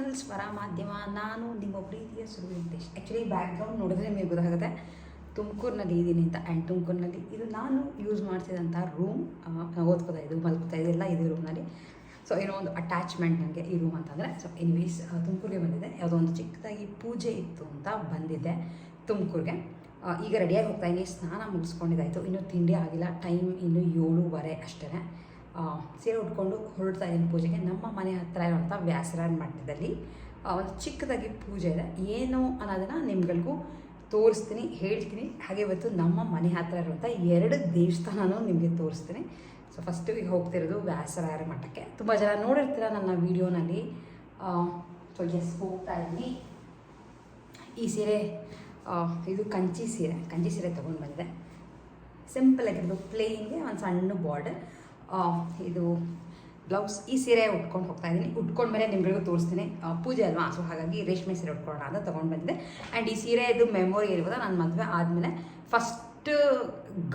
Channel ಸ್ವರ ಮಾಧ್ಯಮ ನಾನು ನಿಮ್ಮ ಪ್ರೀತಿಯ ಸುರು ವೆಂಕಟೇಶ್ ಆ್ಯಕ್ಚುಲಿ ಬ್ಯಾಕ್ಗ್ರೌಂಡ್ ನೋಡಿದ್ರೆ ನಿಮಗೆ ಗೊತ್ತಾಗುತ್ತೆ. ತುಮಕೂರಿನಲ್ಲಿ ಇದ್ದೀನಿ ಅಂತ. ಆ್ಯಂಡ್ ತುಮಕೂರಿನಲ್ಲಿ ಇದು ನಾನು ಯೂಸ್ ಮಾಡ್ತಿದ್ದಂಥ ರೂಮ್ ಓದ್ಕೋತಾ ಇದ್ದು ಮಲ್ಕೋತಾ ಇದೆಲ್ಲ ಇದೆ ರೂಮ್ನಲ್ಲಿ ಸೊ ಏನೋ ಒಂದು ಅಟ್ಯಾಚ್ಮೆಂಟ್ ನನಗೆ ಈ ರೂಮ್ ಅಂತಂದರೆ. ಸೊ ಎನಿವೇಸ್ ತುಮಕೂರಿಗೆ ಬಂದಿದ್ದೆ. ಯಾವುದೋ ಒಂದು ಚಿಕ್ಕದಾಗಿ ಪೂಜೆ ಇತ್ತು ಅಂತ ಬಂದಿದ್ದೆ ತುಮಕೂರಿಗೆ. ಈಗ ರೆಡಿಯಾಗಿ ಹೋಗ್ತಾ ಇದ್ದೀನಿ. ಸ್ನಾನ ಮುಗಿಸ್ಕೊಂಡಿದ್ದಾಯಿತು. ಇನ್ನೂ ತಿಂಡಿ ಆಗಿಲ್ಲ. ಟೈಮ್ ಇನ್ನೂ ಏಳೂವರೆ ಅಷ್ಟೇ ಸೀರೆ ಉಟ್ಕೊಂಡು ಹೊರಡ್ತಾ ಇದ್ದೀನಿ ಪೂಜೆಗೆ. ನಮ್ಮ ಮನೆ ಹತ್ತಿರ ಇರುವಂಥ ವ್ಯಾಸರಾಯನ ಮಠದಲ್ಲಿ ಒಂದು ಚಿಕ್ಕದಾಗಿ ಪೂಜೆ ಇದೆ. ಏನು ಅನ್ನೋದನ್ನು ನಿಮ್ಗಳಿಗೂ ತೋರಿಸ್ತೀನಿ, ಹೇಳ್ತೀನಿ. ಹಾಗೆ ಇವತ್ತು ನಮ್ಮ ಮನೆ ಹತ್ತಿರ ಇರುವಂಥ ಎರಡು ದೇವಸ್ಥಾನನೂ ನಿಮಗೆ ತೋರಿಸ್ತೀನಿ. ಸೊ ಫಸ್ಟು ಈಗ ಹೋಗ್ತಿರೋದು ವ್ಯಾಸರಾಯರ ಮಠಕ್ಕೆ. ತುಂಬ ಜನ ನೋಡಿರ್ತೀರ ನನ್ನ ವೀಡಿಯೋನಲ್ಲಿ. ಸೊ ಎಸ್ ಹೋಗ್ತಾ ಇದ್ದೀನಿ. ಈ ಸೀರೆ ಇದು ಕಂಚಿ ಸೀರೆ. ಕಂಚಿ ಸೀರೆ ತೊಗೊಂಡು ಬಂದಿದೆ. ಸಿಂಪಲ್ ಆಗಿರೋದು ಪ್ಲೇನ್ಗೆ ಒಂದು ಸಣ್ಣ ಬಾರ್ಡರ್ ಇದು ಬ್ಲೌಸ್ ಈ ಸೀರೆ ಉಟ್ಕೊಂಡು ಹೋಗ್ತಾ ಇದ್ದೀನಿ. ಉಟ್ಕೊಂಡು ಮೇಲೆ ನಿಮ್ಗಳಿಗೂ ತೋರಿಸ್ತೀನಿ. ಪೂಜೆ ಅಲ್ವಾ? ಸೊ ಹಾಗಾಗಿ ರೇಷ್ಮೆ ಸೀರೆ ಉಟ್ಕೊಳ್ಳೋಣ ಅಂತ ತೊಗೊಂಡು ಬಂದಿದ್ದೆ. ಆ್ಯಂಡ್ ಈ ಸೀರೆ ಇದು ಮೆಮೊರಿ ಇರ್ಬೋದ ನನ್ನ ಮದುವೆ ಆದಮೇಲೆ ಫಸ್ಟ್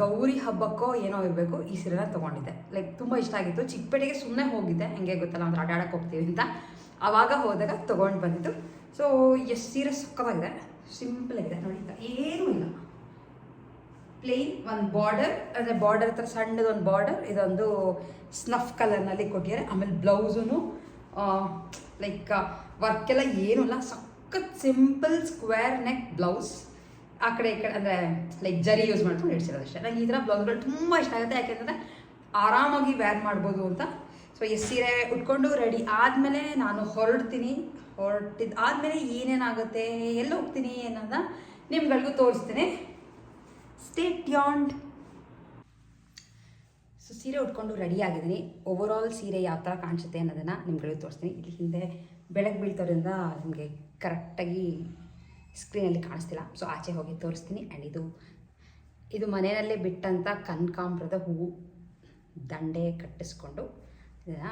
ಗೌರಿ ಹಬ್ಬಕ್ಕೋ ಏನೋ ಇರಬೇಕು, ಈ ಸೀರೆನ ತೊಗೊಂಡಿದ್ದೆ. ಲೈಕ್ ತುಂಬ ಇಷ್ಟ ಆಗಿತ್ತು. ಚಿಕ್ಕಪೇಟೆಗೆ ಸುಮ್ಮನೆ ಹೋಗಿದ್ದೆ. ಹೆಂಗೆ ಗೊತ್ತಲ್ಲ, ಒಂದು ಆಟಾಡಕ್ಕೆ ಹೋಗ್ತೀವಿ ಅಂತ. ಆವಾಗ ಹೋದಾಗ ತೊಗೊಂಡು ಬಂದಿದ್ದು. ಸೊ ಎಷ್ಟು ಸೀರೆ ಸಕ್ಕತ್ತಾಗಿದೆ ಸಿಂಪಲ್ ಆಗಿದೆ. ನೋಡಿ ಏನೂ ಇಲ್ಲ. ಪ್ಲೇನ್ ಒಂದು ಬಾರ್ಡರ್ ಅಂದರೆ ಬಾರ್ಡರ್ ಹತ್ರ ಸಣ್ಣದೊಂದು ಒಂದು ಬಾರ್ಡರ್ ಇದೊಂದು ಸ್ನಫ್ ಕಲರ್ನಲ್ಲಿ ಕೊಟ್ಟಿದ್ದಾರೆ. ಆಮೇಲೆ ಬ್ಲೌಸೂ ಲೈಕ್ ವರ್ಕ್ ಎಲ್ಲ ಏನೂ ಇಲ್ಲ ಸಖತ್ ಸಿಂಪಲ್ ಸ್ಕ್ವೇರ್ ನೆಕ್ ಬ್ಲೌಸ್ ಆ ಕಡೆ ಈ ಕಡೆ, ಅಂದರೆ ಲೈಕ್ ಜರಿ ಯೂಸ್ ಮಾಡ್ಕೊಂಡು ಇಡ್ಸಿರೋದು ಅಷ್ಟೇ. ನಂಗೆ ಈ ಥರ ಬ್ಲೌಸ್ಗಳು ತುಂಬ ಇಷ್ಟ ಆಗುತ್ತೆ. ಯಾಕೆಂದರೆ ಆರಾಮಾಗಿ ವ್ಯಾರ್ ಮಾಡ್ಬೋದು ಅಂತ. ಸೊ ಈ ಸೀರೆ ಉಟ್ಕೊಂಡು ರೆಡಿ ಆದಮೇಲೆ ನಾನು ಹೊರಡ್ತೀನಿ. ಹೊರಟಿದ್ದು ಆದಮೇಲೆ ಏನೇನಾಗುತ್ತೆ, ಎಲ್ಲಿ ಹೋಗ್ತೀನಿ ಅನ್ನೋದನ್ನ ನಿಮ್ಗಳಿಗೂ ತೋರಿಸ್ತೀನಿ. ಸ್ಟೇಟ್ ಟ್ಯಾಂಡ್ ಸೊ ಸೀರೆ ಉಟ್ಕೊಂಡು ರೆಡಿ ಆಗಿದ್ದೀನಿ. ಓವರ್ ಆಲ್ ಸೀರೆ ಯಾವ ಥರ ಕಾಣಿಸುತ್ತೆ ಅನ್ನೋದನ್ನು ನಿಮ್ಗಳಿಗೆ ತೋರಿಸ್ತೀನಿ. ಇಲ್ಲಿ ಹಿಂದೆ ಬೆಳಗ್ಗೆ ಬೀಳ್ತೋದ್ರಿಂದ ನಿಮಗೆ ಕರೆಕ್ಟಾಗಿ ಸ್ಕ್ರೀನಲ್ಲಿ ಕಾಣಿಸ್ತಿಲ್ಲ. ಸೊ ಆಚೆ ಹೋಗಿ ತೋರಿಸ್ತೀನಿ. ಆ್ಯಂಡ್ ಇದು ಇದು ಮನೆಯಲ್ಲೇ ಬಿಟ್ಟಂಥ ಕನ್ಕಾಂಬ್ರದ ಹೂವು. ದಂಡೆ ಕಟ್ಟಿಸ್ಕೊಂಡು ಇದನ್ನ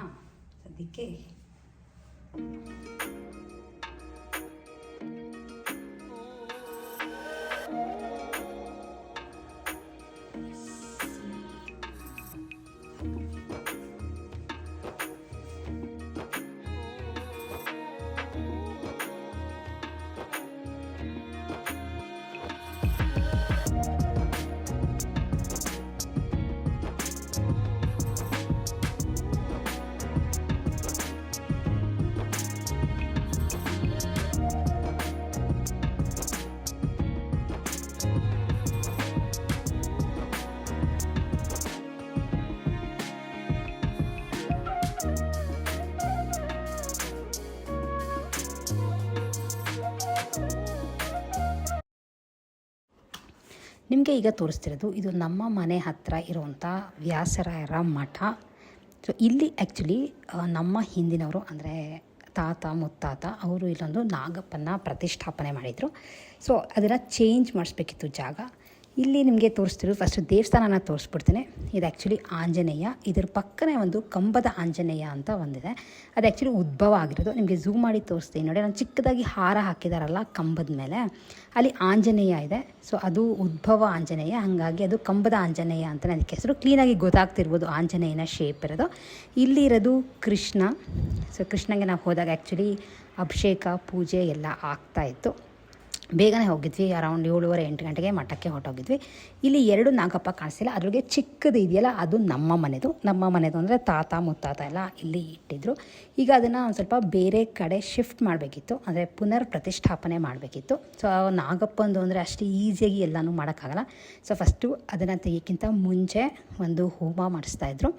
ನಿಮಗೆ ಈಗ ತೋರಿಸ್ತಿರೋದು, ಇದು ನಮ್ಮ ಮನೆ ಹತ್ತಿರ ಇರುವಂಥ ವ್ಯಾಸರಾಯರ ಮಠ. ಸೊ ಇಲ್ಲಿ ಆ್ಯಕ್ಚುಲಿ ನಮ್ಮ ಹಿಂದಿನವರು, ಅಂದರೆ ತಾತ, ಮುತ್ತಾತ, ಅವರು ಇಲ್ಲೊಂದು ನಾಗಪ್ಪನ ಪ್ರತಿಷ್ಠಾಪನೆ ಮಾಡಿದರು. ಸೊ ಅದನ್ನು ಚೇಂಜ್ ಮಾಡಿಸ್ಬೇಕಿತ್ತು ಜಾಗ. ಇಲ್ಲಿ ನಿಮಗೆ ತೋರಿಸ್ತಿರೋದು ಫಸ್ಟ್ ದೇವಸ್ಥಾನನ ತೋರಿಸ್ಬಿಡ್ತೀನಿ. ಇದು ಆ್ಯಕ್ಚುಲಿ ಆಂಜನೇಯ. ಇದ್ರ ಪಕ್ಕನೇ ಒಂದು ಕಂಬದ ಆಂಜನೇಯ ಅಂತ ಒಂದಿದೆ. ಅದು ಆ್ಯಕ್ಚುಲಿ ಉದ್ಭವ ಆಗಿರೋದು. ನಿಮಗೆ ಝೂಮ್ ಮಾಡಿ ತೋರಿಸ್ತೀನಿ. ನೋಡಿ, ನಾನು ಚಿಕ್ಕದಾಗಿ ಹಾರ ಹಾಕಿದಾರಲ್ಲ ಕಂಬದ ಮೇಲೆ. ಅಲ್ಲಿ ಆಂಜನೇಯ ಇದೆ. ಸೊ ಅದು ಉದ್ಭವ ಆಂಜನೇಯ. ಹಾಗಾಗಿ ಅದು ಕಂಬದ ಆಂಜನೇಯ ಅಂತ ಅದಕ್ಕೆ ಹೆಸರು. ಕ್ಲೀನಾಗಿ ಗೊತ್ತಾಗ್ತಿರ್ಬೋದು ಆಂಜನೇಯನ ಶೇಪ್ ಇರೋದು. ಇಲ್ಲಿ ಇರೋದು ಕೃಷ್ಣ. ಸೊ ಕೃಷ್ಣಗೆ ನಾವು ಹೋದಾಗ ಆ್ಯಕ್ಚುಲಿ ಅಭಿಷೇಕ, ಪೂಜೆ ಎಲ್ಲ ಆಗ್ತಾಯಿತ್ತು ಬೇಗನೆ ಹೋಗಿದ್ವಿ ಅರೌಂಡ್ ಏಳುವರೆ, ಎಂಟು ಗಂಟೆಗೆ ಮಠಕ್ಕೆ ಹೊರಟೋಗಿದ್ವಿ. ಇಲ್ಲಿ ಎರಡು ನಾಗಪ್ಪ ಕಾಣಿಸಿಲ್ಲ ಅದ್ರಿಗೆ ಚಿಕ್ಕದು ಇದೆಯಲ್ಲ, ಅದು ನಮ್ಮ ಮನೆದು. ನಮ್ಮ ಮನೆದು ಅಂದರೆ ತಾತ, ಮುತ್ತಾತ ಎಲ್ಲ ಇಲ್ಲಿ ಇಟ್ಟಿದ್ರು. ಈಗ ಅದನ್ನು ಒಂದು ಸ್ವಲ್ಪ ಬೇರೆ ಕಡೆ ಶಿಫ್ಟ್ ಮಾಡಬೇಕಿತ್ತು, ಅಂದರೆ ಪುನರ್ ಪ್ರತಿಷ್ಠಾಪನೆ ಮಾಡಬೇಕಿತ್ತು. ಸೊ ನಾಗಪ್ಪಂದು ಅಂದರೆ ಅಷ್ಟು ಈಸಿಯಾಗಿ ಎಲ್ಲನೂ ಮಾಡೋಕ್ಕಾಗಲ್ಲ. ಸೊ ಫಸ್ಟು ಅದನ್ನು ತೆಗಿಯೋಕ್ಕಿಂತ ಮುಂಚೆ ಒಂದು ಹೋಮ ಮಾಡಿಸ್ತಾಯಿದ್ರು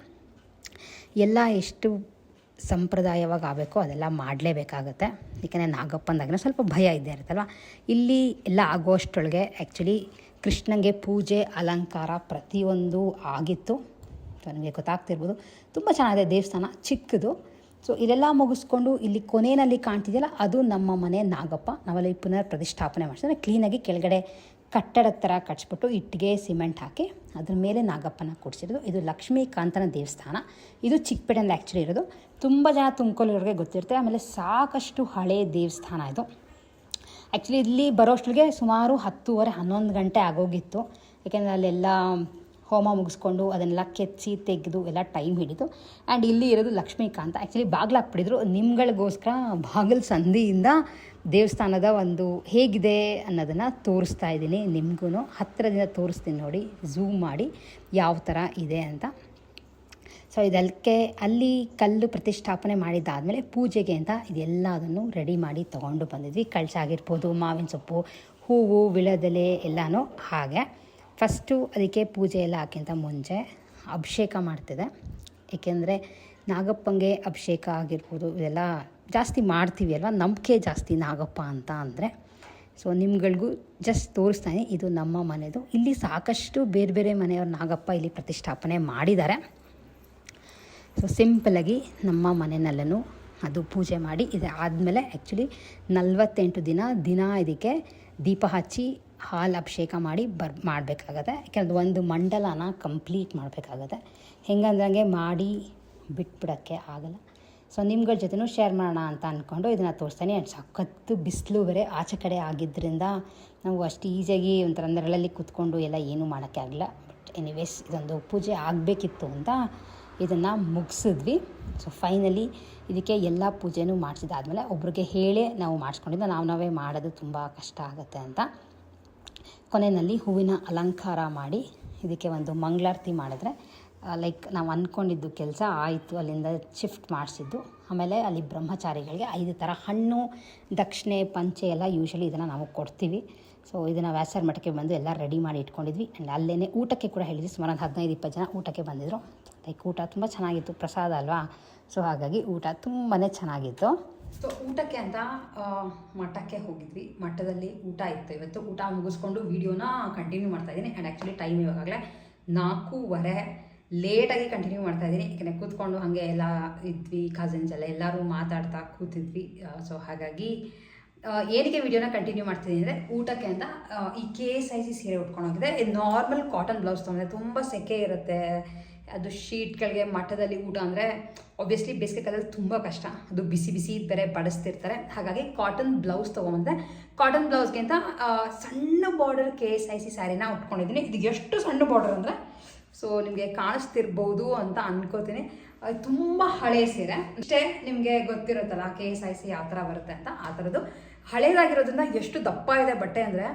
ಎಲ್ಲ ಎಷ್ಟು ಸಂಪ್ರದಾಯವಾಗಿ ಆಗಬೇಕು ಅದೆಲ್ಲ ಮಾಡಲೇಬೇಕಾಗತ್ತೆ. ಏಕೆಂದರೆ ನಾಗಪ್ಪಂದಾಗಿನ ಸ್ವಲ್ಪ ಭಯ ಇದ್ದೇ ಇರುತ್ತಲ್ವ? ಇಲ್ಲಿ ಎಲ್ಲ ಆಗೋಷ್ಟೊಳಗೆ ಆ್ಯಕ್ಚುಲಿ ಕೃಷ್ಣನಿಗೆ ಪೂಜೆ, ಅಲಂಕಾರ ಪ್ರತಿಯೊಂದು ಆಗಿತ್ತು. ಸೊ ನನಗೆ ಗೊತ್ತಾಗ್ತಿರ್ಬೋದು. ತುಂಬ ಚೆನ್ನಾಗಿದೆ ದೇವಸ್ಥಾನ, ಚಿಕ್ಕದು. ಸೊ ಇಲ್ಲೆಲ್ಲ ಮುಗಿಸ್ಕೊಂಡು ಇಲ್ಲಿ ಕೊನೆಯಲ್ಲಿ ಕಾಣ್ತಿದೆಯಲ್ಲ, ಅದು ನಮ್ಮ ಮನೆ ನಾಗಪ್ಪ. ನಾವಲ್ಲಿ ಪುನರ್ ಪ್ರತಿಷ್ಠಾಪನೆ ಮಾಡಿಸಿದ್ರೆ ಕ್ಲೀನಾಗಿ ಕೆಳಗಡೆ ಕಟ್ಟಡದ ಥರ ಕಟ್ಸ್ಬಿಟ್ಟು ಇಟ್ಟಿಗೆ, ಸಿಮೆಂಟ್ ಹಾಕಿ ಅದ್ರ ಮೇಲೆ ನಾಗಪ್ಪನ ಕೂಡಿಸಿರೋದು. ಇದು ಲಕ್ಷ್ಮೀಕಾಂತನ ದೇವಸ್ಥಾನ. ಇದು ಚಿಕ್ಕಪೇಟೆಯಲ್ಲಿ ಆ್ಯಕ್ಚುಲಿ ಇರೋದು. ತುಂಬ ಜನ ತುಮಕೂರಿಗೆ ಗೊತ್ತಿರುತ್ತೆ. ಆಮೇಲೆ ಸಾಕಷ್ಟು ಹಳೆ ದೇವಸ್ಥಾನ ಇದು. ಆ್ಯಕ್ಚುಲಿ ಇಲ್ಲಿ ಬರೋಷ್ಟರಿಗೆ ಸುಮಾರು ಹತ್ತೂವರೆ, ಹನ್ನೊಂದು ಗಂಟೆ ಆಗೋಗಿತ್ತು. ಯಾಕೆಂದರೆ ಅಲ್ಲೆಲ್ಲ ಹೋಮ ಮುಗಿಸ್ಕೊಂಡು ಅದನ್ನೆಲ್ಲ ಕೆಚ್ಚಿ ತೆಗೆದು ಎಲ್ಲ ಟೈಮ್ ಹಿಡಿತು ಆ್ಯಂಡ್ ಇಲ್ಲಿ ಇರೋದು ಲಕ್ಷ್ಮೀಕಾಂತ. ಆ್ಯಕ್ಚುಲಿ ಬಾಗಿಲು ಹಾಕ್ಬಿಟ್ಟಿದ್ರು. ನಿಮ್ಗಳಿಗೋಸ್ಕರ ಬಾಗಿಲು ಸಂಧಿಯಿಂದ ದೇವಸ್ಥಾನದ ಒಂದು ಹೇಗಿದೆ ಅನ್ನೋದನ್ನು ತೋರಿಸ್ತಾ ಇದ್ದೀನಿ ನಿಮಗೂ ಹತ್ತಿರದಿಂದ ತೋರಿಸ್ತೀನಿ ನೋಡಿ ಝೂಮ್ ಮಾಡಿ ಯಾವ ಥರ ಇದೆ ಅಂತ. ಸೊ ಇದಕ್ಕೆ ಅಲ್ಲಿ ಕಲ್ಲು ಪ್ರತಿಷ್ಠಾಪನೆ ಮಾಡಿದ್ದಾದಮೇಲೆ ಪೂಜೆಗೆ ಅಂತ ಇದೆಲ್ಲದನ್ನು ರೆಡಿ ಮಾಡಿ ತೊಗೊಂಡು ಬಂದಿದ್ವಿ. ಕಳಶ ಆಗಿರ್ಬೋದು, ಮಾವಿನ ಸೊಪ್ಪು, ಹೂವು, ವಿಳದೆಲೆ ಎಲ್ಲನೂ ಹಾಗೆ. ಫಸ್ಟು ಅದಕ್ಕೆ ಪೂಜೆ ಎಲ್ಲ ಹಾಕಿಂತ ಮುಂಚೆ ಅಭಿಷೇಕ ಮಾಡ್ತಿದೆ ಏಕೆಂದರೆ ನಾಗಪ್ಪಂಗೆ ಅಭಿಷೇಕ ಆಗಿರ್ಬೋದು, ಇದೆಲ್ಲ ಜಾಸ್ತಿ ಮಾಡ್ತೀವಿ ಅಲ್ವಾ? ನಂಬಿಕೆ ಜಾಸ್ತಿ ನಾಗಪ್ಪ ಅಂತ ಅಂದರೆ. ಸೊ ನಿಮ್ಗಳಿಗೂ ಜಸ್ಟ್ ತೋರಿಸ್ತಾನೆ ಇದು ನಮ್ಮ ಮನೆದು. ಇಲ್ಲಿ ಸಾಕಷ್ಟು ಬೇರೆ ಬೇರೆ ಮನೆಯವ್ರ ನಾಗಪ್ಪ ಇಲ್ಲಿ ಪ್ರತಿಷ್ಠಾಪನೆ ಮಾಡಿದ್ದಾರೆ. ಸೊ ಸಿಂಪಲಾಗಿ ನಮ್ಮ ಮನೆಯಲ್ಲೂ ಅದು ಪೂಜೆ ಮಾಡಿ ಇದು. ಆದಮೇಲೆ ಆ್ಯಕ್ಚುಲಿ ನಲವತ್ತೆಂಟು ದಿನ ದಿನ ಇದಕ್ಕೆ ದೀಪ ಹಚ್ಚಿ ಹಾಲು ಅಭಿಷೇಕ ಮಾಡಿ ಬರ್ ಮಾಡಬೇಕಾಗತ್ತೆ. ಯಾಕೆಂದ್ರೆ ಒಂದು ಮಂಡಲನ ಕಂಪ್ಲೀಟ್ ಮಾಡಬೇಕಾಗತ್ತೆ. ಹೆಂಗಂದ್ರಂಗೆ ಮಾಡಿ ಬಿಟ್ಬಿಡೋಕ್ಕೆ ಆಗಲ್ಲ. ಸೊ ನಿಮ್ಗಳ ಜೊತೆನೂ ಶೇರ್ ಮಾಡೋಣ ಅಂತ ಅಂದ್ಕೊಂಡು ಇದನ್ನು ತೋರಿಸ್ತಾನೆ. ಆ್ಯಂಡ್ ಸಖತ್ತು ಬಿಸಿಲು ಬೇರೆ ಆಚೆ ಕಡೆ ಆಗಿದ್ದರಿಂದ ನಾವು ಅಷ್ಟು ಈಸಿಯಾಗಿ ಒಂಥರ ನೆರಳಲ್ಲಿ ಕೂತ್ಕೊಂಡು ಎಲ್ಲ ಏನೂ ಮಾಡೋಕ್ಕೆ ಆಗಲ್ಲ ಬಟ್ ಎನಿವೇಸ್ ಇದೊಂದು ಪೂಜೆ ಆಗಬೇಕಿತ್ತು ಅಂತ ಇದನ್ನು ಮುಗಿಸಿದ್ವಿ. ಸೊ ಫೈನಲಿ ಇದಕ್ಕೆ ಎಲ್ಲ ಪೂಜೆನೂ ಮಾಡಿಸಿದಾದ್ಮೇಲೆ ಒಬ್ರಿಗೆ ಹೇಳೇ ನಾವು ಮಾಡಿಸ್ಕೊಂಡಿದ್ದು. ನಾವು ನಾವೇ ಮಾಡೋದು ತುಂಬ ಕಷ್ಟ ಆಗುತ್ತೆ ಅಂತ. ಕೊನೆಯಲ್ಲಿ ಹೂವಿನ ಅಲಂಕಾರ ಮಾಡಿ ಇದಕ್ಕೆ ಒಂದು ಮಂಗಳಾರತಿ ಮಾಡಿದ್ರೆ ಲೈಕ್ ನಾವು ಅಂದ್ಕೊಂಡಿದ್ದು ಕೆಲಸ ಆಯಿತು, ಅಲ್ಲಿಂದ ಶಿಫ್ಟ್ ಮಾಡಿಸಿದ್ದು. ಆಮೇಲೆ ಅಲ್ಲಿ ಬ್ರಹ್ಮಚಾರಿಗಳಿಗೆ ಐದು ಥರ ಹಣ್ಣು, ದಕ್ಷಿಣೆ, ಪಂಚೆ ಎಲ್ಲ ಯೂಶಲಿ ಇದನ್ನು ನಾವು ಕೊಡ್ತೀವಿ. ಸೊ ಇದನ್ನು ವ್ಯಾಸರ ಮಠಕ್ಕೆ ಬಂದು ಎಲ್ಲ ರೆಡಿ ಮಾಡಿ ಇಟ್ಕೊಂಡಿದ್ವಿ. ಆ್ಯಂಡ್ ಅಲ್ಲೇ ಊಟಕ್ಕೆ ಕೂಡ ಹೇಳಿದ್ವಿ. ಸುಮಾರು ಒಂದು ಹದಿನೈದು, ಇಪ್ಪತ್ತು ಜನ ಊಟಕ್ಕೆ ಬಂದಿದ್ದರು ಲೈಕ್ ಊಟ ತುಂಬ ಚೆನ್ನಾಗಿತ್ತು. ಪ್ರಸಾದ ಅಲ್ವಾ? ಸೊ ಹಾಗಾಗಿ ಊಟ ತುಂಬಾ ಚೆನ್ನಾಗಿತ್ತು. ಸೊ ಊಟಕ್ಕೆ ಅಂತ ಮಠಕ್ಕೆ ಹೋಗಿದ್ವಿ. ಮಠದಲ್ಲಿ ಊಟ ಇತ್ತು. ಇವತ್ತು ಊಟ ಮುಗಿಸ್ಕೊಂಡು ವೀಡಿಯೋನ ಕಂಟಿನ್ಯೂ ಮಾಡ್ತಾ ಇದ್ದೀನಿ. ಆ್ಯಂಡ್ ಆ್ಯಕ್ಚುಲಿ ಟೈಮ್ ಇವಾಗಲೇ ನಾಲ್ಕೂವರೆ. ಲೇಟಾಗಿ ಕಂಟಿನ್ಯೂ ಮಾಡ್ತಾ ಇದ್ದೀನಿ. ಯಾಕೆಂದರೆ ಕೂತ್ಕೊಂಡು ಹಾಗೆ ಎಲ್ಲ ಇದ್ವಿ ಕಸಿನ್ಸ್ ಎಲ್ಲ ಎಲ್ಲರೂ ಮಾತಾಡ್ತಾ ಕೂತಿದ್ವಿ. ಸೊ ಹಾಗಾಗಿ ಏನಕ್ಕೆ ವಿಡಿಯೋನ ಕಂಟಿನ್ಯೂ ಮಾಡ್ತಿದ್ದೀನಿ ಅಂದರೆ ಊಟಕ್ಕೆ ಅಂತ ಈ ಕೆ ಎಸ್ ಐ ಸಿ ಸೀರೆ ಉಟ್ಕೊಂಡೋಗಿದೆ ಇದು ನಾರ್ಮಲ್ ಕಾಟನ್ ಬ್ಲೌಸ್ ತೊಗೊಂಡೆ ತುಂಬ ಸೆಕೆ ಇರುತ್ತೆ. ಅದು ಶೀಟ್ಗಳಿಗೆ ಮಠದಲ್ಲಿ ಊಟ ಅಂದರೆ ಒಬ್ವಿಯಸ್ಲಿ ಬೇಸಿಗೆ ಕಾಲದಲ್ಲಿ ತುಂಬ ಕಷ್ಟ. ಅದು ಬಿಸಿ ಬಿಸಿ ಬೇರೆ ಬಡಿಸ್ತಿರ್ತಾರೆ. ಹಾಗಾಗಿ ಕಾಟನ್ ಬ್ಲೌಸ್ ತೊಗೊಂಬಂದೆ ಕಾಟನ್ ಬ್ಲೌಸ್ಗಿಂತ ಸಣ್ಣ border K S I C ಸ್ಯಾರಿನ ಉಟ್ಕೊಂಡಿದ್ದೀನಿ. ಇದು ಎಷ್ಟು ಸಣ್ಣ ಬಾರ್ಡರ್ ಅಂದರೆ ಸೊ ನಿಮಗೆ ಕಾಣಿಸ್ತಿರ್ಬೋದು ಅಂತ ಅನ್ಕೋತೀನಿ. ತುಂಬ ಹಳೆ ಸೀರೆ. ಅಷ್ಟೇ ನಿಮಗೆ ಗೊತ್ತಿರುತ್ತಲ್ಲ ಕೆ ಎಸ್ ಐ ಸಿ ಯಾವ ಥರ ಬರುತ್ತೆ ಅಂತ ಆ ಥರದ್ದು ಹಳೇದಾಗಿರೋದ್ರಿಂದ ಎಷ್ಟು ದಪ್ಪ ಇದೆ ಬಟ್ಟೆ ಅಂದರೆ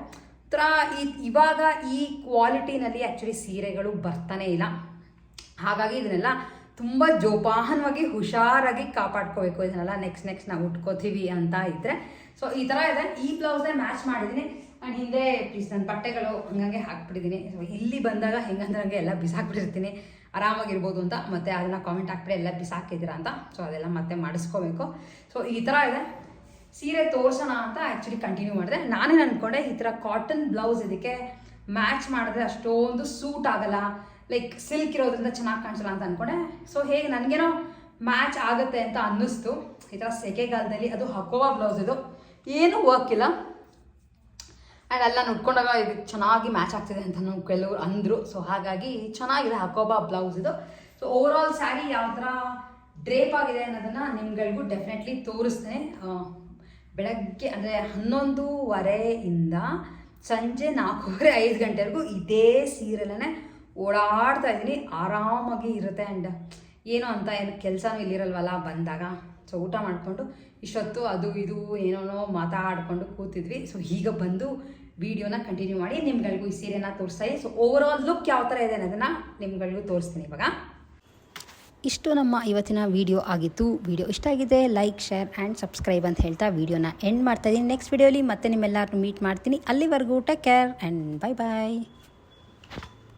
ಥರ ಈ ಇವಾಗ ಈ ಕ್ವಾಲಿಟಿನಲ್ಲಿ ಆ್ಯಕ್ಚುಲಿ ಸೀರೆಗಳು ಬರ್ತಾನೆ ಇಲ್ಲ. ಹಾಗಾಗಿ ಇದನ್ನೆಲ್ಲ ತುಂಬ ಜೋಪಾನವಾಗಿ, ಹುಷಾರಾಗಿ ಕಾಪಾಡ್ಕೋಬೇಕು. ಇದನ್ನೆಲ್ಲ ನೆಕ್ಸ್ಟ್ ನೆಕ್ಸ್ಟ್ ನಾವು ಉಟ್ಕೋತೀವಿ ಅಂತ ಇದ್ದರೆ ಸೊ ಈ ಥರ ಇದೆ. ಈ ಬ್ಲೌಸ್ನೇ ಮ್ಯಾಚ್ ಮಾಡಿದ್ದೀನಿ. ಆ್ಯಂಡ್ ಹಿಂದೆ ಪ್ಲೀಸ್ ನನ್ನ ಬಟ್ಟೆಗಳು ಹಂಗಂಗೆ ಹಾಕ್ಬಿಟ್ಟಿದ್ದೀನಿ ಇಲ್ಲಿ ಬಂದಾಗ ಹೆಂಗಂದ್ರೆ ಹಂಗೆ ಎಲ್ಲ ಬಿಸಾಕ್ಬಿಟ್ಟಿರ್ತೀನಿ. ಆರಾಮಾಗಿರ್ಬೋದು ಅಂತ ಮತ್ತೆ ಅದನ್ನು ಕಾಮೆಂಟ್ ಹಾಕ್ಬಿಟ್ಟು ಎಲ್ಲ ಬಿಸಾಕಿದ್ದೀರಾ ಅಂತ. ಸೊ ಅದೆಲ್ಲ ಮತ್ತೆ ಮಾಡಿಸ್ಕೋಬೇಕು. ಸೊ ಈ ಥರ ಇದೆ. ಸೀರೆ ತೋರಿಸೋಣ ಅಂತ ಆ್ಯಕ್ಚುಲಿ ಕಂಟಿನ್ಯೂ ಮಾಡಿದೆ. ನಾನೇನು ಅಂದ್ಕೊಂಡೆ ಈ ಥರ ಕಾಟನ್ ಬ್ಲೌಸ್ ಇದಕ್ಕೆ ಮ್ಯಾಚ್ ಮಾಡಿದ್ರೆ ಅಷ್ಟೊಂದು ಸೂಟ್ ಆಗಲ್ಲ. ಲೈಕ್ ಸಿಲ್ಕ್ ಇರೋದ್ರಿಂದ ಚೆನ್ನಾಗಿ ಕಾಣಿಸಲ್ಲ ಅಂತ ಅಂದ್ಕೊಂಡೆ ಸೊ ಹೇಗೆ ನನಗೇನೋ ಮ್ಯಾಚ್ ಆಗುತ್ತೆ ಅಂತ ಅನ್ನಿಸ್ತು. ಈ ಥರ ಸೆಕೆಗಾಲದಲ್ಲಿ ಅದು ಹಕೋವಾ ಬ್ಲೌಸ್ ಇದು. ಏನೂ ವರ್ಕ್ ಆ್ಯಂಡ್ ಎಲ್ಲ ನೋಡ್ಕೊಂಡಾಗ ಇದು ಚೆನ್ನಾಗಿ ಮ್ಯಾಚ್ ಆಗ್ತಿದೆ ಅಂತ ನಾವು ಕೆಲವರು ಅಂದರು. ಸೊ ಹಾಗಾಗಿ ಚೆನ್ನಾಗಿದೆ ಹಕೋಬಾ ಬ್ಲೌಸ್ ಇದು. ಸೊ ಓವರ್ ಆಲ್ ಸ್ಯಾರಿ ಯಾವ ಥರ ಡ್ರೇಪ್ ಆಗಿದೆ ಅನ್ನೋದನ್ನು ನಿಮ್ಗಳಿಗೂ ಡೆಫಿನೆಟ್ಲಿ ತೋರಿಸ್ತೇನೆ. ಬೆಳಗ್ಗೆ ಅಂದರೆ ಹನ್ನೊಂದೂವರೆಯಿಂದ ಸಂಜೆ ನಾಲ್ಕೂವರೆ ಐದು ಗಂಟೆವರೆಗೂ ಇದೇ ಸೀರೆಲೇ ಓಡಾಡ್ತಾ ಇದ್ದೀನಿ. ಆರಾಮಾಗಿ ಇರುತ್ತೆ ಆ್ಯಂಡ್ ಏನು ಅಂತ ಏನು ಕೆಲಸನೂ ಇಲ್ಲಿರಲ್ವಲ್ಲ ಬಂದಾಗ. ಸೊ ಊಟ ಮಾಡಿಕೊಂಡು ಇಷ್ಟೊತ್ತು ಅದು ಇದು ಏನೋ ಮಾತಾಡ್ಕೊಂಡು ಕೂತಿದ್ವಿ. ಸೊ ಈಗ ಬಂದು ವಿಡಿಯೋನ ಕಂಟಿನ್ಯೂ ಮಾಡಿ ನಿಮ್ಗಳಿಗೂ ಈ ಸೀರೆನ ತೋರಿಸ್ತಾ ಸೊ ಓವರ್ ಲುಕ್ ಯಾವ ಥರ ಇದೆ ಅನ್ನೋದನ್ನು ನಿಮ್ಗಳಿಗೂ ತೋರಿಸ್ತೀನಿ ಇವಾಗ. ಇಷ್ಟು ನಮ್ಮ ಇವತ್ತಿನ ವಿಡಿಯೋ ಆಗಿತ್ತು. ವಿಡಿಯೋ ಇಷ್ಟ ಆಗಿದೆ ಲೈಕ್ ಶೇರ್ ಆ್ಯಂಡ್ ಸಬ್ಸ್ಕ್ರೈಬ್ ಅಂತ ಹೇಳ್ತಾ ವಿಡಿಯೋನ ಎಂಡ್ ಮಾಡ್ತಾ ಇದ್ದೀನಿ. ನೆಕ್ಸ್ಟ್ ವಿಡಿಯೋಲಿ ಮತ್ತೆ ನಿಮ್ಮೆಲ್ಲರನ್ನು ಮೀಟ್ ಮಾಡ್ತೀನಿ. ಅಲ್ಲಿವರೆಗೂ take care and bye bye